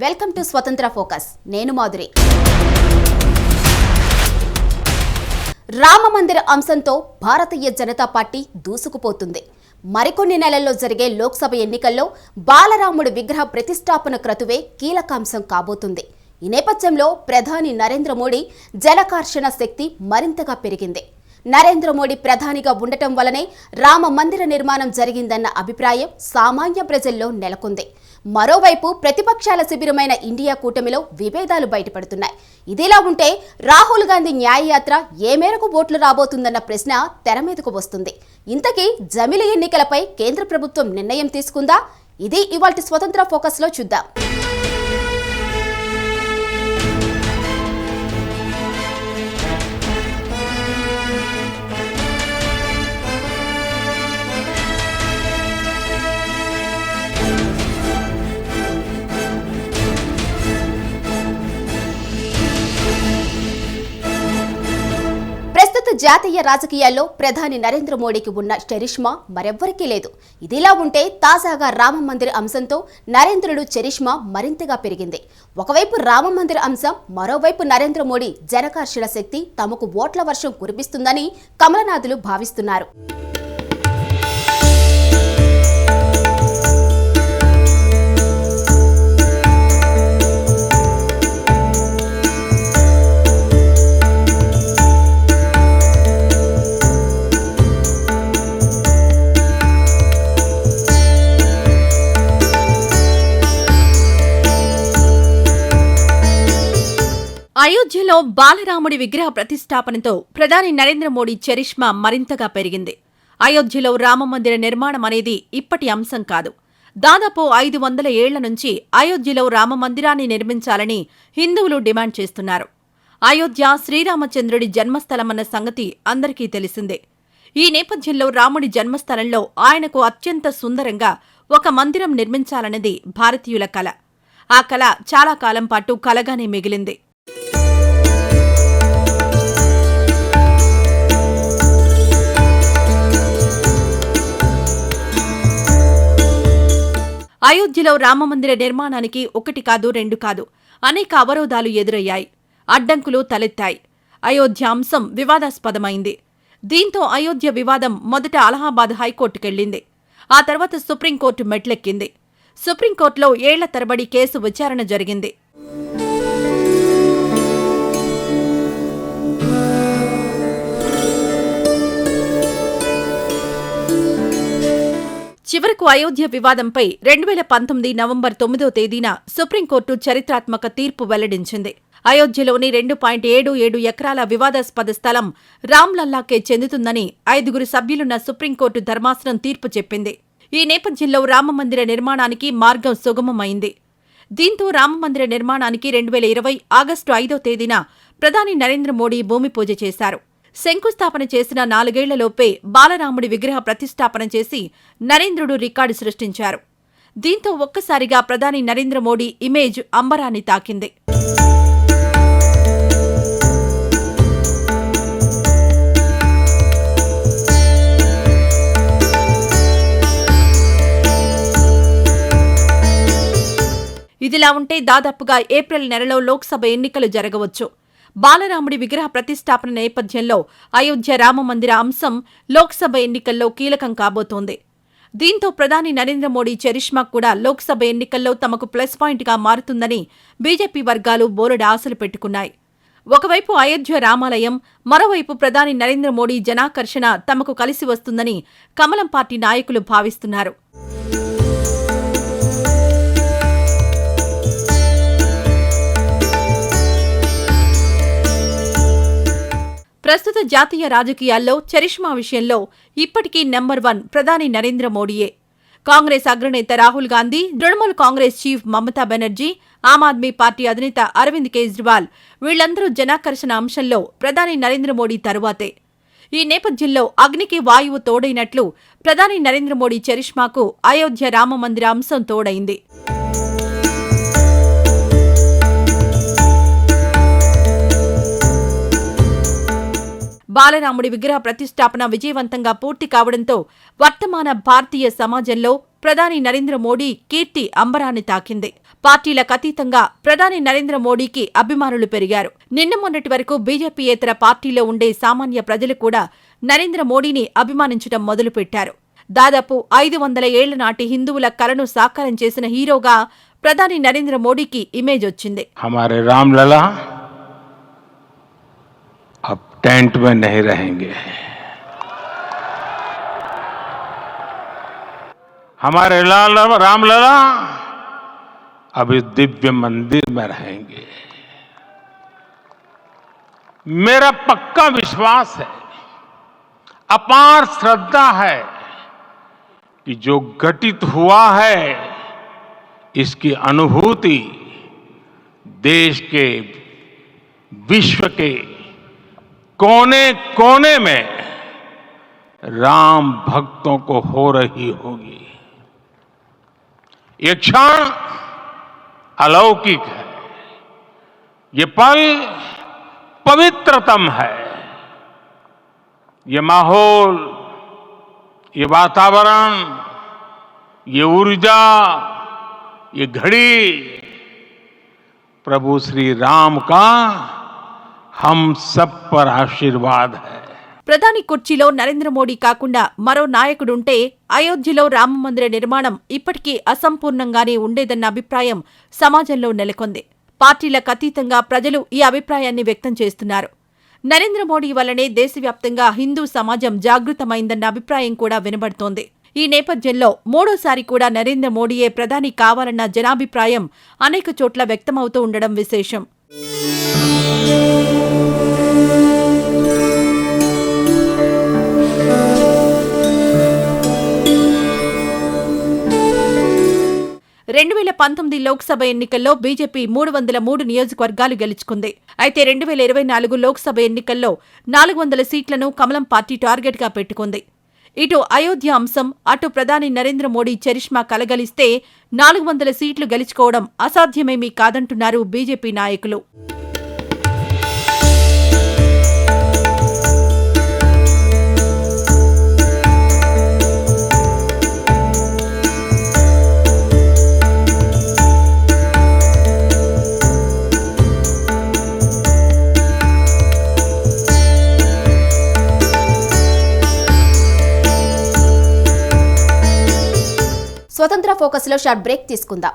Welcome to స్వతంత్ర focus. నేను మాధురి. రామ మందిర అంశంతో భారతీయ జనతా పార్టీ దూసుకుపోతుంది. మరికొన్ని నెలల్లో జరిగే లోక్సభ ఎన్నికల్లో బాలరాముడి విగ్రహ ప్రతిష్టాపన క్రతువే కీలకాంశం కాబోతుంది. ఈ నేపథ్యంలో ప్రధాని నరేంద్ర మోడీ జలకార్షణ శక్తి మరింతగా పెరిగింది. నరేంద్ర మోడీ ప్రధానిగా ఉండటం వలనే రామ మందిర నిర్మాణం జరిగిందన్న అభిప్రాయం సామాన్య ప్రజల్లో నెలకొంది. మరోవైపు ప్రతిపక్షాల శిబిరమైన ఇండియా కూటమిలో విభేదాలు బయటపడుతున్నాయి. ఇదిలా ఉంటే రాహుల్ గాంధీ న్యాయయాత్ర ఏ మేరకు ఓట్లు రాబోతుందన్న ప్రశ్న తెర మీదకు వస్తుంది. ఇంతకీ జమిలి ఎన్నికలపై కేంద్ర ప్రభుత్వం నిర్ణయం తీసుకుందా? ఇది ఇవాల్టి స్వతంత్ర ఫోకస్లో చూద్దాం. జాతీయ రాజకీయాల్లో ప్రధాని నరేంద్ర మోడీకి ఉన్న చరిష్మా మరెవ్వరికీ లేదు. ఇదిలా ఉంటే తాజాగా రామ మందిర అంశంతో నరేంద్రుడు చరిష్మా మరింతగా పెరిగింది. ఒకవైపు రామ మందిర అంశం మరోవైపు నరేంద్ర మోడీ జనకర్షణ శక్తి తమకు ఓట్ల వర్షం కురిపిస్తుందని కమలనాథులు భావిస్తున్నారు. ఢిల్లీలో బాలరాముడి విగ్రహ ప్రతిష్టాపనతో ప్రధాని నరేంద్ర మోడీ చరిష్మా మరింతగా పెరిగింది. అయోధ్యలో రామమందిర నిర్మాణం అనేది ఇప్పటి అంశం కాదు. దాదాపు ఐదు వందల ఏళ్ళ నుంచి అయోధ్యలో రామమందిరాన్ని నిర్మించాలని హిందువులు డిమాండ్ చేస్తున్నారు. అయోధ్య శ్రీరామచంద్రుడి జన్మస్థలమన్న సంగతి అందరికీ తెలిసిందే. ఈ నేపథ్యంలో రాముడి జన్మస్థలంలో ఆయనకు అత్యంత సుందరంగా ఒక మందిరం నిర్మించాలన్నది భారతీయుల కల. ఆ కళ చాలా కాలం పాటు కలగానే మిగిలింది. అయోధ్యలో రామమందిర నిర్మాణానికి ఒకటి కాదు రెండు కాదు. అనేక అవరోధాలు ఎదురయ్యాయి. అడ్డంకులు తలెత్తాయి. అయోధ్య అంశం వివాదాస్పదమైంది. దీంతో అయోధ్య వివాదం మొదట అలహాబాద్ హైకోర్టుకెళ్ళింది ఆ తర్వాత సుప్రీంకోర్టు మెట్లెక్కింది. సుప్రీంకోర్టులో ఏళ్ళ తరబడి కేసు విచారణ జరిగింది. చివరకు అయోధ్య వివాదంపై రెండు వేల పంతొమ్మిది నవంబర్ తొమ్మిదో తేదీన సుప్రీంకోర్టు చరిత్రాత్మక తీర్పు వెల్లడించింది. అయోధ్యలోని రెండు పాయింట్ ఏడు ఏడు ఎకరాల వివాదాస్పద స్థలం రామ్లల్లాకే చెందుతుందని ఐదుగురు సభ్యులున్న సుప్రీంకోర్టు ధర్మాసనం తీర్పు చెప్పింది. ఈ నేపథ్యంలో రామమందిర నిర్మాణానికి మార్గం సుగమమైంది. దీంతో రామమందిర నిర్మాణానికి రెండు వేల ఇరవై ఆగస్టు ఐదో తేదీన ప్రధాని నరేంద్ర మోడీ భూమి పూజ చేశారు. శంకుస్థాపన చేసిన నాలుగేళ్ళలోపే బాలరాముడి విగ్రహ ప్రతిష్టాపన చేసి నరేంద్రుడు రికార్డు సృష్టించారు. దీంతో ఒక్కసారిగా ప్రధాని నరేంద్ర మోడీ ఇమేజ్ అంబరాన్ని తాకింది. ఇదిలా ఉంటే దాదాపుగా ఏప్రిల్ నెలలో లోక్సభ ఎన్నికలు జరగవచ్చు. బాలరాముడి విగ్రహ ప్రతిష్టాపన నేపథ్యంలో అయోధ్య రామమందిర అంశం లోక్సభ ఎన్నికల్లో కీలకం కాబోతోంది. దీంతో ప్రధాని నరేంద్ర మోడీ చరిష్మా కూడా లోక్సభ ఎన్నికల్లో తమకు ప్లస్ పాయింట్గా మారుతుందని బీజేపీ వర్గాలు బోలెడు ఆశలు పెట్టుకున్నాయి. ఒకవైపు అయోధ్య రామాలయం మరోవైపు ప్రధాని నరేంద్ర మోడీ జనాకర్షణ తమకు కలిసి వస్తుందని కమలం పార్టీ నాయకులు భావిస్తున్నారు. ప్రస్తుత జాతీయ రాజకీయాల్లో చరిష్మా విషయంలో ఇప్పటికీ నెంబర్ వన్ ప్రధాని నరేంద్ర మోడీయే. కాంగ్రెస్ అగ్రనేత రాహుల్ గాంధీ తృణమూల్ కాంగ్రెస్ చీఫ్ మమతా బెనర్జీ ఆమ్ ఆద్మీ పార్టీ అధినేత అరవింద్ కేజ్రీవాల్ వీళ్ళందరూ జనాకర్షణ అంశంలో ప్రధాని నరేంద్ర మోడీ తరువాతే. ఈ నేపథ్యంలో అగ్నికి వాయువు తోడైనట్లు ప్రధాని నరేంద్ర మోడీ చరిష్మాకు అయోధ్య రామమందిర అంశం తోడైంది. బాలరాముడి విగ్రహ ప్రతిష్టాపన విజయవంతంగా పూర్తి కావడంతో వర్తమాన భారతీయ సమాజంలో ప్రధాని నరేంద్ర మోడీ కీర్తి అంబరాన్ని తాకింది. పార్టీలకు అతీతంగా ప్రధాని నరేంద్ర మోడీకి అభిమానులు పెరిగారు. నిన్న మొన్నటి వరకు బీజేపీయేతర పార్టీలో ఉండే సామాన్య ప్రజలు కూడా నరేంద్ర మోడీని అభిమానించడం మొదలుపెట్టారు. దాదాపు ఐదు వందల ఏళ్ళ నాటి హిందువుల కలను సాకారం చేసిన హీరోగా ప్రధాని నరేంద్ర మోడీకి ఇమేజ్ వచ్చింది. टेंट में नहीं रहेंगे। हमारे लाल रामलला अब इस दिव्य मंदिर में रहेंगे। मेरा पक्का विश्वास है, अपार श्रद्धा है कि जो घटित हुआ है, इसकी अनुभूति देश के, विश्व के कोने कोने में राम भक्तों को हो रही होगी। ये क्षण अलौकिक है। ये पल पवित्रतम है। ये माहौल, ये वातावरण, ये ऊर्जा, ये घड़ी, प्रभु श्री राम का సబ్ పర్ ఆశీర్వాద్ ప్రధాని కుర్చీలో నరేంద్ర మోడీ కాకుండా మరో నాయకుడుంటే అయోధ్యలో రామమందిర నిర్మాణం ఇప్పటికీ అసంపూర్ణంగానే ఉండేదన్న అభిప్రాయం సమాజంలో నెలకొంది. పార్టీలకు అతీతంగా ప్రజలు ఈ అభిప్రాయాన్ని వ్యక్తం చేస్తున్నారు. నరేంద్ర మోడీ వల్లనే దేశవ్యాప్తంగా హిందూ సమాజం జాగృతమైందన్న అభిప్రాయం కూడా వినబడుతోంది. ఈ నేపథ్యంలో మూడోసారి కూడా నరేంద్ర మోడీయే ప్రధాని కావాలన్న జనాభిప్రాయం అనేక చోట్ల వ్యక్తమవుతూ ఉండడం విశేషం. రెండు వేల పంతొమ్మిది లోక్సభ ఎన్నికల్లో బీజేపీ మూడు వందల మూడు నియోజకవర్గాలు గెలుచుకుంది. అయితే రెండు వేల ఇరవై నాలుగు లోక్సభ ఎన్నికల్లో నాలుగు వందల సీట్లను కమలం పార్టీ టార్గెట్గా పెట్టుకుంది. ఇటు అయోధ్య అంశం అటు ప్రధాని నరేంద్ర మోడీ చరిష్మా కలగలిస్తే నాలుగు వందల సీట్లు గెలుచుకోవడం అసాధ్యమేమీ కాదంటున్నారు బీజేపీ నాయకులు. స్వతంత్ర ఫోకస్లో షార్ట్ బ్రేక్ తీసుకుందాం.